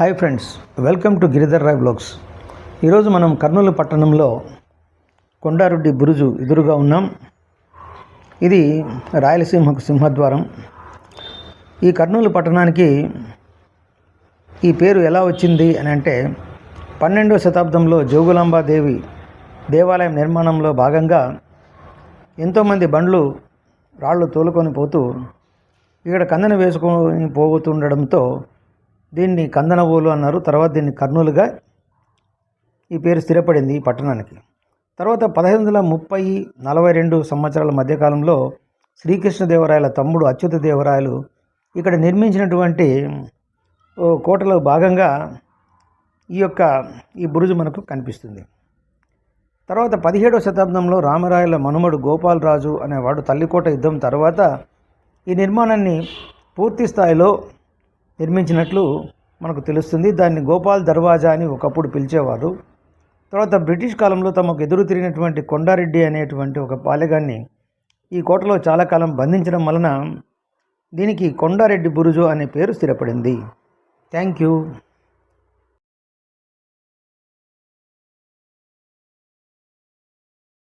Hi friends welcome to Giridhar Rai vlogs. ఈరోజు మనం కర్నూలు పట్టణంలో కొండారెడ్డి బురుజు ఎదురుగా ఉన్నాం. ఇది రాయలసీమకు సింహద్వారం. ఈ కర్నూలు పట్టణానికి ఈ పేరు ఎలా వచ్చింది అని అంటే పన్నెండవ శతాబ్దంలో జోగులాంబాదేవి దేవాలయం నిర్మాణంలో భాగంగా ఎంతోమంది బండ్లు రాళ్ళు తోలుకొని పోతూ ఇక్కడ కందన వేసుకొని పోతుండడంతో దీన్ని కందనవోలు అన్నారు. తర్వాత దీన్ని కర్నూలుగా ఈ పేరు స్థిరపడింది ఈ పట్టణానికి. తర్వాత పదహైదు వందల ముప్పై నలభై రెండు సంవత్సరాల మధ్యకాలంలో శ్రీకృష్ణదేవరాయల తమ్ముడు అచ్యుత దేవరాయలు ఇక్కడ నిర్మించినటువంటి ఓ కోటలో భాగంగా ఈ యొక్క ఈ బురుజు మనకు కనిపిస్తుంది. తర్వాత పదిహేడవ శతాబ్దంలో రామరాయల మనుమడు గోపాలరాజు అనేవాడు తల్లికోట యుద్ధం తర్వాత ఈ నిర్మాణాన్ని పూర్తి స్థాయిలో నిర్మించినట్లు మనకు తెలుస్తుంది. దాన్ని గోపాల్ దర్వాజా అని ఒకప్పుడు పిలిచేవారు. తర్వాత బ్రిటిష్ కాలంలో తమకు ఎదురు తిరిగినటువంటి కొండారెడ్డి అనేటువంటి ఒక పాలెగాన్ని ఈ కోటలో చాలా కాలం బంధించడం వలన దీనికి కొండారెడ్డి బురుజు అనే పేరు స్థిరపడింది. Thank you.